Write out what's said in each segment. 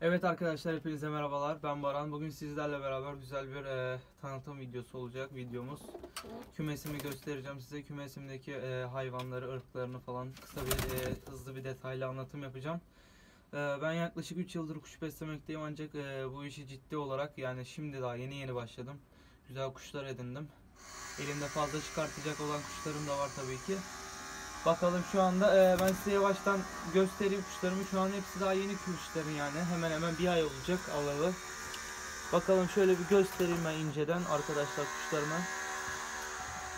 Evet arkadaşlar hepinize merhabalar. Ben Baran. Bugün sizlerle beraber güzel bir e, tanıtım videosu olacak videomuz. Kümesimi göstereceğim size. Kümesimdeki e, hayvanları, ırklarını falan kısa bir e, hızlı bir detaylı anlatım yapacağım. E, ben yaklaşık 3 yıldır kuş beslemekteyim ancak e, bu işi ciddi olarak yani şimdi daha yeni yeni başladım. Güzel kuşlar edindim. Elimde fazla çıkartacak olan kuşlarım da var tabii ki. Bakalım şu anda e, ben size yavaştan göstereyim kuşlarımı. Şu an hepsi daha yeni kuşların yani. Hemen hemen bir ay olacak alalı. Bakalım şöyle bir göstereyim ben inceden arkadaşlar kuşlarıma.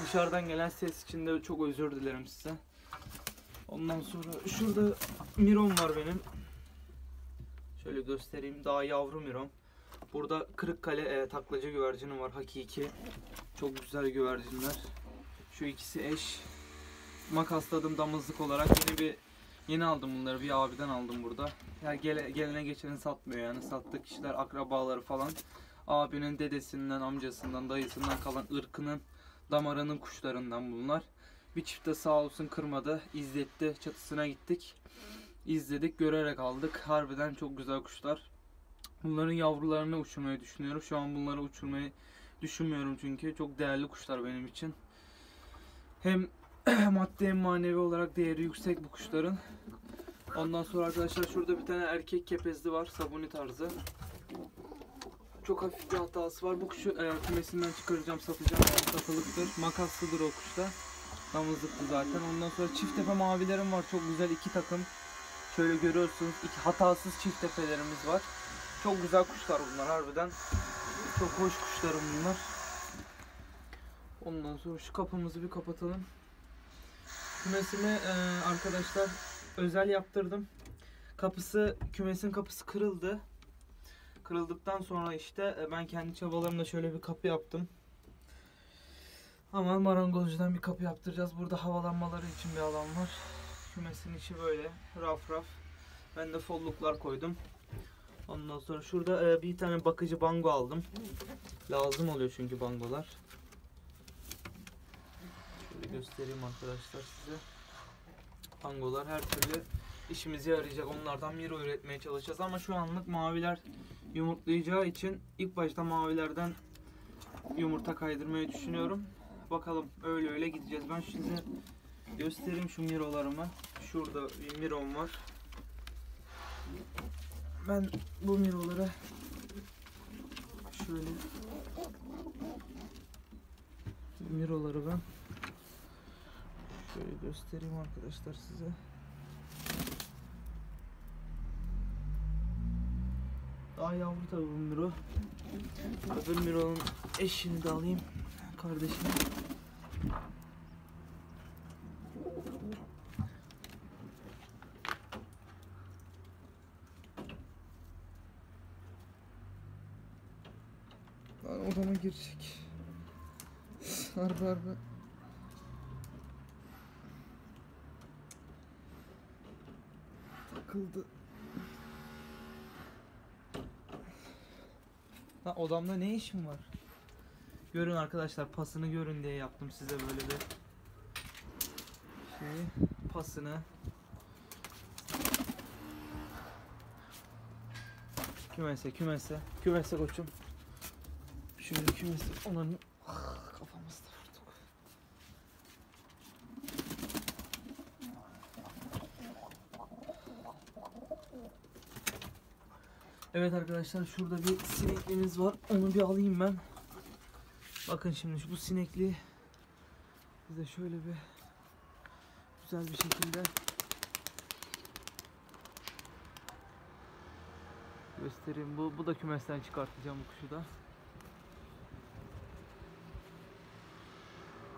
Dışarıdan gelen ses için de çok özür dilerim size. Ondan sonra şurada Miron var benim. Şöyle göstereyim. Daha yavru Miron. Burada Kırıkkale e, taklacı güvercinim var hakiki. Çok güzel güvercinler. Şu ikisi eş makasladım damızlık olarak yeni bir yeni aldım bunları bir abiden aldım burada. Yani gele, gelene geçeni satmıyor yani sattığı kişiler akrabaları falan. Abinin dedesinden, amcasından, dayısından kalan ırkının damarının kuşlarından bunlar. Bir çifte sağ olsun kırmadı, izletti, çatısına gittik. İzledik, görerek aldık. Harbiden çok güzel kuşlar. Bunların yavrularını uçurmayı düşünüyorum. Şu an bunları uçurmayı düşünmüyorum çünkü çok değerli kuşlar benim için. Hem maddi manevi olarak değeri yüksek bu kuşların. Ondan sonra arkadaşlar şurada bir tane erkek kepezli var. Sabuni tarzı. Çok hafif bir hatası var. Bu kuşu e, kümesinden çıkaracağım, satacağım. Satılıktır. Makaslıdır o kuşta. Damızlıktı zaten. Ondan sonra çift tepe mavilerim var. Çok güzel iki takım. Şöyle görüyorsunuz. iki hatasız çift tepelerimiz var. Çok güzel kuşlar bunlar harbiden. Çok hoş kuşlarım bunlar. Ondan sonra şu kapımızı bir kapatalım. Kümesimi e, arkadaşlar özel yaptırdım. Kapısı, kümesin kapısı kırıldı. Kırıldıktan sonra işte e, ben kendi çabalarımla şöyle bir kapı yaptım. Ama marangozcudan bir kapı yaptıracağız. Burada havalanmaları için bir alan var. Kümesin içi böyle raf raf. Ben de folluklar koydum. Ondan sonra şurada e, bir tane bakıcı bango aldım. Lazım oluyor çünkü bangolar. Şöyle göstereyim arkadaşlar size. Bangolar her türlü işimize yarayacak. Onlardan miro üretmeye çalışacağız ama şu anlık maviler yumurtlayacağı için ilk başta mavilerden yumurta kaydırmayı düşünüyorum. Bakalım öyle öyle gideceğiz. Ben size göstereyim şu mirolarımı. Şurada bir mirom var. Ben bu miroları şöyle miroları ben şöyle göstereyim arkadaşlar size. Daha yavru tabii bu miro. Öbür mironun eşini de alayım. Kardeşini. Lan odama girecek. Harbi harbi. Takıldı. Lan odamda ne işim var? Görün arkadaşlar pasını görün diye yaptım size böyle bir şey pasını. Kümese kümese kümese koçum. Şöyle kümese onun Evet arkadaşlar şurada bir sineklimiz var. Onu bir alayım ben. Bakın şimdi şu bu sinekliği size şöyle bir güzel bir şekilde göstereyim. Bu, bu da kümesten çıkartacağım bu kuşu da.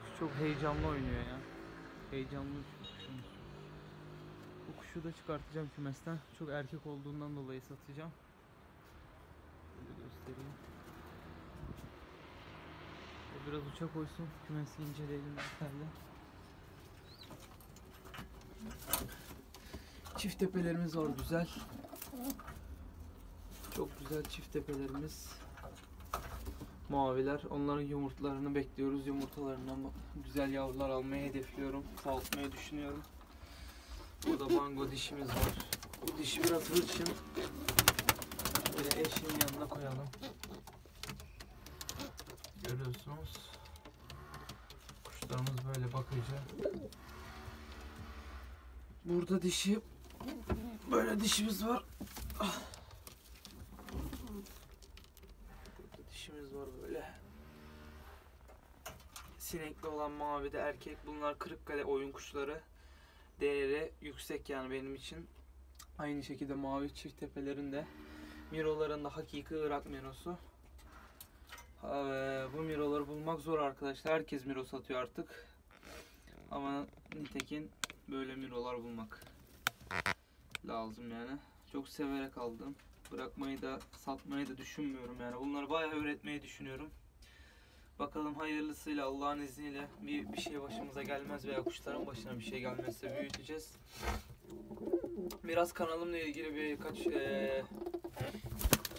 Kuş çok heyecanlı oynuyor ya. Heyecanlı kuşumuz. Bu kuşu da çıkartacağım kümesten. Çok erkek olduğundan dolayı satacağım. Göstereyim. Biraz uçak koysun. Kümesi inceleyelim detaylı. Çift tepelerimiz var güzel. Çok güzel çift tepelerimiz. Maviler. Onların yumurtlarını bekliyoruz. Yumurtalarından güzel yavrular almayı hedefliyorum. Çoğaltmayı düşünüyorum. Burada bango dişimiz var. Bu dişi biraz hırçın. Dişinin yanına koyalım. Görüyorsunuz. Kuşlarımız böyle bakıcı. Burada dişi böyle dişimiz var. Ah. Dişimiz var böyle. Sinekli olan mavi de erkek. Bunlar Kırıkkale oyun kuşları. Değeri yüksek yani benim için. Aynı şekilde mavi çift tepelerinde Miroların da hakiki Irak mirosu. Ha, e, bu miroları bulmak zor arkadaşlar. Herkes miro satıyor artık. Ama nitekin böyle mirolar bulmak lazım yani. Çok severek aldım. Bırakmayı da satmayı da düşünmüyorum yani. Bunları bayağı öğretmeyi düşünüyorum. Bakalım hayırlısıyla Allah'ın izniyle bir, bir şey başımıza gelmez veya kuşların başına bir şey gelmezse büyüteceğiz. Biraz kanalımla ilgili birkaç eee,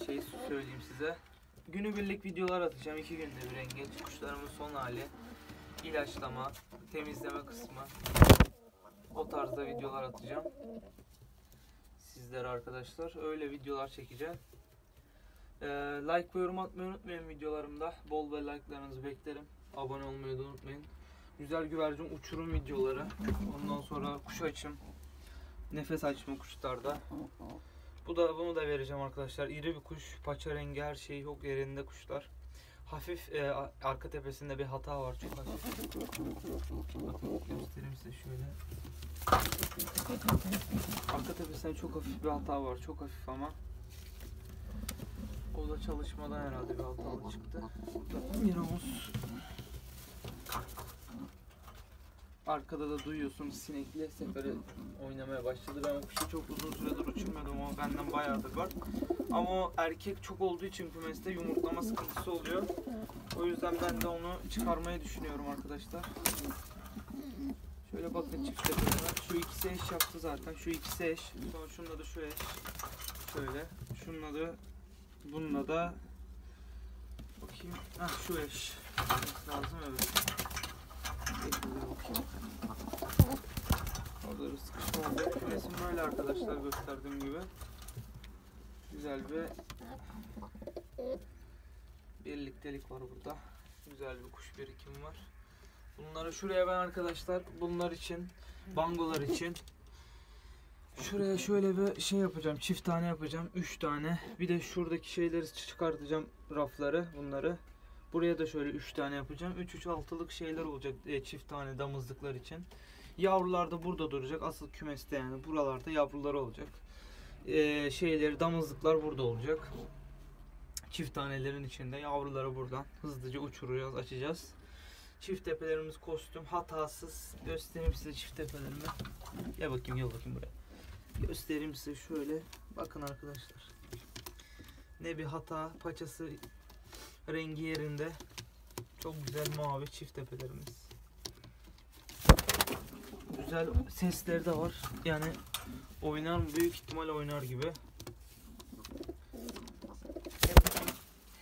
şey söyleyeyim size. Günübirlik videolar atacağım. iki günde bir rengeç. Kuşlarımın son hali. ilaçlama, temizleme kısmı. O tarzda videolar atacağım. Sizlere arkadaşlar. Öyle videolar çekeceğim. Ee, like ve yorum atmayı unutmayın videolarımda. Bol ve like'larınızı beklerim. Abone olmayı da unutmayın. Güzel güvercin uçurum videoları. Ondan sonra kuş açım. Nefes açma kuşlarda. Bu da bunu da vereceğim arkadaşlar. İri bir kuş, paça rengi her şey yok yerinde kuşlar. Hafif e, arka tepesinde bir hata var çok hafif. Bakın göstereyim size şöyle. Arka tepesinde çok hafif bir hata var. Çok hafif ama. O da çalışmadan herhalde bir hatalı çıktı. Burada Miramuz. Arkada da duyuyorsunuz sinekli seferi oynamaya başladı. Ben o kuşu çok uzun süredir uçurmuyordum ama benden bayağıdır var. Ama o erkek çok olduğu için kümeste yumurtlama sıkıntısı oluyor. O yüzden ben de onu çıkarmayı düşünüyorum arkadaşlar. Şöyle bakın çift tepelerine. Şu ikisi eş yaptı zaten. Şu ikisi eş. Sonra şununla da şu eş. Şöyle. Şununla da bununla da bakayım. Ah şu eş. Lazım evet. Orada bir sıkışma oldu. Kümesim böyle arkadaşlar gösterdiğim gibi. Güzel bir birliktelik var burada. Güzel bir kuş birikimi var. Bunları şuraya ben arkadaşlar bunlar için, bangolar için şuraya şöyle bir şey yapacağım. Çift tane yapacağım. Üç tane. Bir de şuradaki şeyleri çıkartacağım rafları bunları. Buraya da şöyle üç tane yapacağım. 3 3 altılık şeyler olacak e, çift tane damızlıklar için. Yavrular da burada duracak. Asıl kümeste yani buralarda yavruları olacak. E, şeyleri damızlıklar burada olacak. Çift tanelerin içinde yavruları buradan hızlıca uçuracağız, açacağız. Çift tepelerimiz kostüm hatasız. Göstereyim size çift tepelerimi. Gel bakayım gel bakayım buraya. Göstereyim size şöyle. Bakın arkadaşlar. Ne bir hata paçası rengi yerinde. Çok güzel mavi çift tepelerimiz. Güzel sesleri de var. Yani oynar mı? Büyük ihtimal oynar gibi.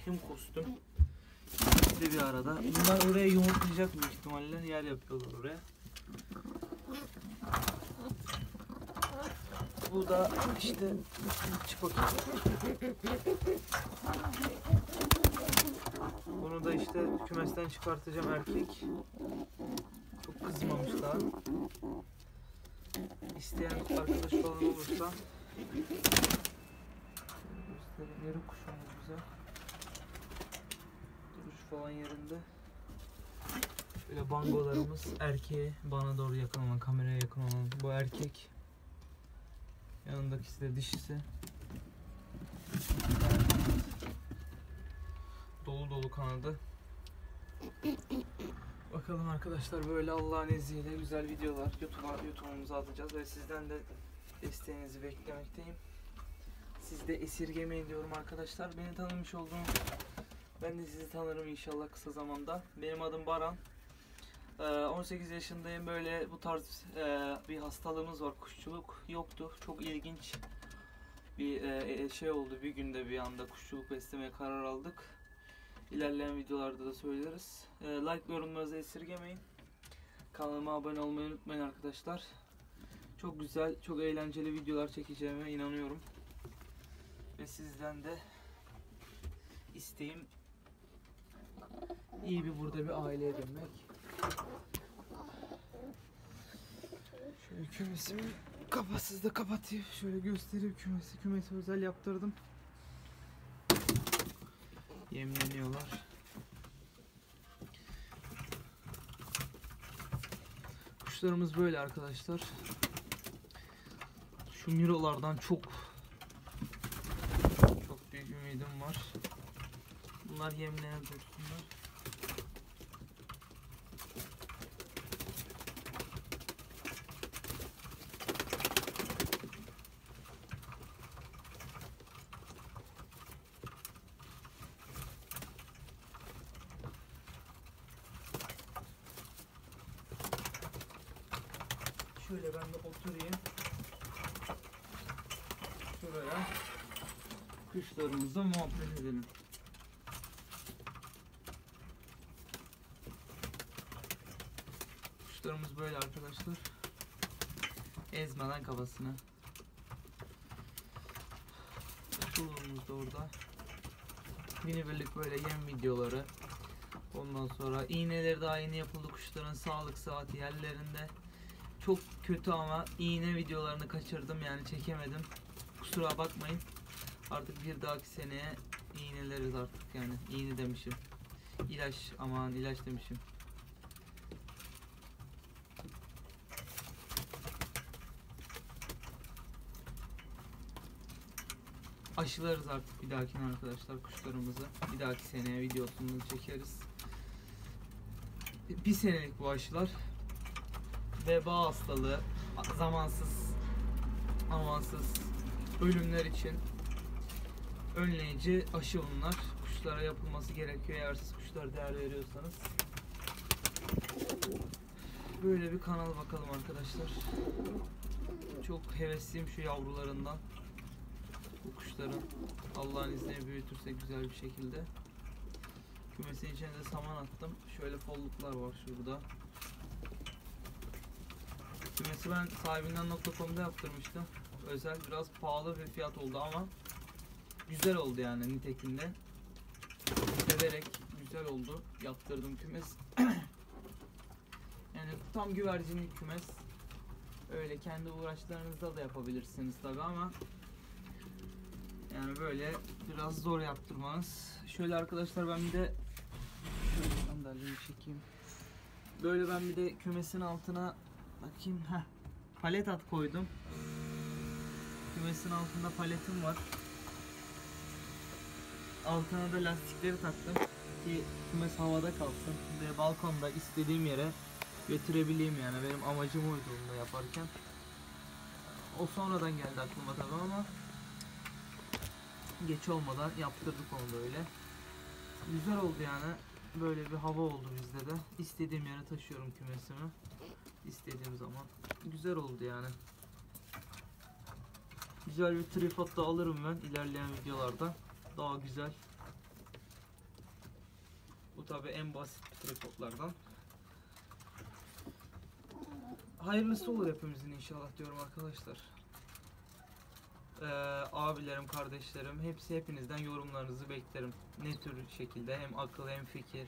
Hem, kostüm ikisi bir arada. Bunlar oraya yumurtlayacak büyük ihtimalle. Yer yapıyorlar oraya. Bu da işte çık bakayım. Bunu da işte kümesten çıkartacağım erkek. Çok kızmamış daha. İsteyen arkadaş falan olursa göstereyim. Yarı kuşumuz bize. Duruş falan yerinde. Şöyle bangolarımız erkeğe bana doğru yakın olan, kameraya yakın olan bu erkek. Yanındakisi de dişisi. Dolu dolu kanadı. Bakalım arkadaşlar böyle Allah'ın izniyle güzel videolar YouTube'a YouTube'umuza atacağız ve sizden de desteğinizi beklemekteyim. Siz de esirgemeyin diyorum arkadaşlar. Beni tanımış olduğunuz ben de sizi tanırım inşallah kısa zamanda. Benim adım Baran. Ee, 18 yaşındayım. Böyle bu tarz e, bir hastalığımız var. Kuşçuluk yoktu. Çok ilginç bir e, şey oldu. Bir günde bir anda kuşçuluk beslemeye karar aldık. İlerleyen videolarda da söyleriz. E, like yorumlarınızı esirgemeyin. Kanalıma abone olmayı unutmayın arkadaşlar. Çok güzel, çok eğlenceli videolar çekeceğime inanıyorum. Ve sizden de isteğim iyi bir burada bir aile edinmek. Şöyle kümesimi kafasız da kapatayım. Şöyle göstereyim kümesi. Kümesi özel yaptırdım. Yemleniyorlar. Kuşlarımız böyle arkadaşlar. Şu mirolardan çok çok büyük ümidim var. Bunlar yemleye dursunlar. Şöyle ben de oturayım. Şuraya. Kuşlarımızla muhabbet edelim. Kuşlarımız böyle arkadaşlar. Ezmeden kafasına. Çuluğumuz da orada. Günübirlik böyle yem videoları. Ondan sonra iğneleri daha yeni yapıldı kuşların sağlık saati yerlerinde. Çok kötü ama iğne videolarını kaçırdım yani çekemedim. Kusura bakmayın. Artık bir dahaki seneye iğneleriz artık yani. İğne demişim. İlaç aman ilaç demişim. Aşılarız artık bir dahakine arkadaşlar kuşlarımızı. Bir dahaki seneye videosunu çekeriz. Bir senelik bu aşılar veba hastalığı, zamansız, amansız ölümler için önleyici aşı bunlar. Kuşlara yapılması gerekiyor eğer siz kuşlara değer veriyorsanız. Böyle bir kanal bakalım arkadaşlar. Çok hevesliyim şu yavrularından. Bu kuşların Allah'ın izniyle büyütürsek güzel bir şekilde. Kümesin içine de saman attım. Şöyle folluklar var şurada. Kümesi ben sahibinden.com'da yaptırmıştım. Özel biraz pahalı bir fiyat oldu ama güzel oldu yani nitekinde. Severek güzel oldu. Yaptırdım kümes. yani tam güvercinlik kümes. Öyle kendi uğraşlarınızda da yapabilirsiniz tabi ama yani böyle biraz zor yaptırmanız. Şöyle arkadaşlar ben bir de şöyle sandalyeyi çekeyim. Böyle ben bir de kümesin altına Bakayım ha. Palet at koydum. Kümesin altında paletim var. Altına da lastikleri taktım ki kümes havada kalsın ve balkonda istediğim yere götürebileyim yani benim amacım oydu da yaparken. O sonradan geldi aklıma tabi ama geç olmadan yaptırdık onu böyle. Güzel oldu yani. Böyle bir hava oldu bizde de. İstediğim yere taşıyorum kümesimi istediğim zaman. Güzel oldu yani. Güzel bir tripod da alırım ben ilerleyen videolarda. Daha güzel. Bu tabi en basit tripodlardan. Hayırlısı olur hepimizin inşallah diyorum arkadaşlar. Ee, abilerim, kardeşlerim hepsi hepinizden yorumlarınızı beklerim. Ne tür şekilde hem akıl hem fikir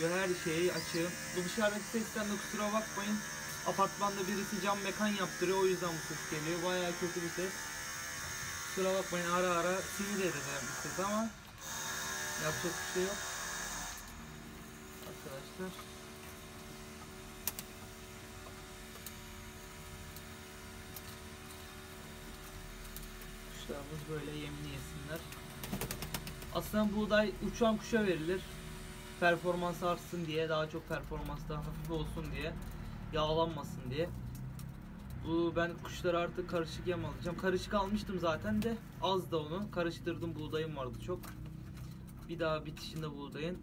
ve her şeyi açığım. Bu dışarıdaki sesten de kusura bakmayın. Apartmanda birisi cam mekan yaptırıyor o yüzden bu ses geliyor. Bayağı kötü bir ses. Kusura bakmayın ara ara sinir eder bir ses ama yapacak bir şey yok. Arkadaşlar. Kuşlarımız böyle yemini yesinler. Aslında buğday uçan kuşa verilir performans artsın diye daha çok performans daha hafif olsun diye yağlanmasın diye. Bu ben kuşları artık karışık yem alacağım. Karışık almıştım zaten de az da onu. Karıştırdım buğdayım vardı çok. Bir daha bitişinde buğdayın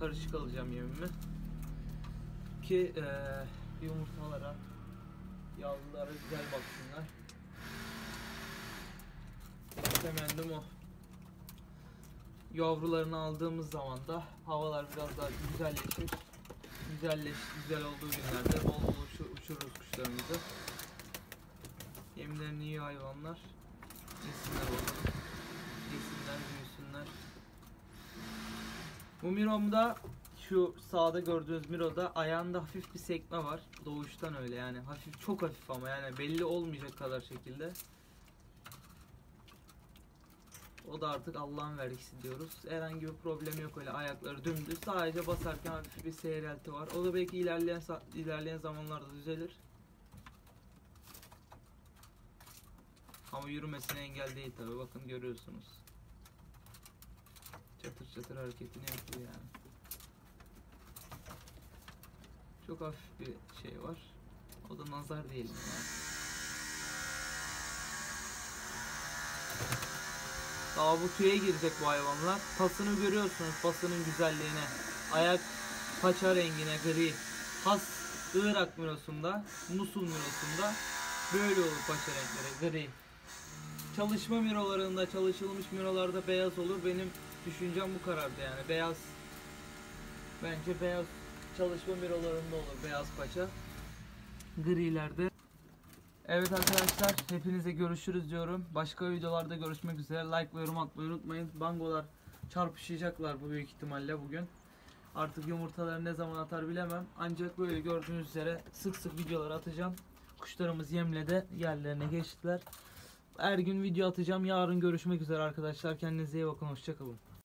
karışık alacağım yemimi. Ki e, yumurtalara yavrulara güzel baksınlar. Temennim o yavrularını aldığımız zaman da havalar biraz daha güzelleşir. Güzelleş, güzel olduğu günlerde bol bol uçur, uçururuz kuşlarımızı. Yemlerini yiyor hayvanlar. Yesinler bakalım. Yesinler, büyüsünler. Bu Miro'mda şu sağda gördüğünüz Miro'da ayağında hafif bir sekme var. Doğuştan öyle yani. Hafif çok hafif ama yani belli olmayacak kadar şekilde. O da artık Allah'ın vergisi diyoruz. Herhangi bir problemi yok öyle ayakları dümdüz. Sadece basarken hafif bir seyrelti var. O da belki ilerleyen ilerleyen zamanlarda düzelir. Ama yürümesine engel değil tabi. Bakın görüyorsunuz. Çatır çatır hareketini yapıyor yani. Çok hafif bir şey var. O da nazar diyelim yani. Daha bu tüye girecek bu hayvanlar. Pasını görüyorsunuz. Pasının güzelliğine. Ayak paça rengine gri. Has Irak mirosunda, Musul mirosunda böyle olur paça renkleri gri. Çalışma mirolarında, çalışılmış mirolarda beyaz olur. Benim düşüncem bu karardı yani. Beyaz bence beyaz çalışma mirolarında olur beyaz paça. Grilerde Evet arkadaşlar hepinize görüşürüz diyorum. Başka videolarda görüşmek üzere. Like ve yorum atmayı unutmayın. Bangolar çarpışacaklar bu büyük ihtimalle bugün. Artık yumurtaları ne zaman atar bilemem. Ancak böyle gördüğünüz üzere sık sık videolar atacağım. Kuşlarımız yemle de yerlerine geçtiler. Her gün video atacağım. Yarın görüşmek üzere arkadaşlar. Kendinize iyi bakın. Hoşçakalın.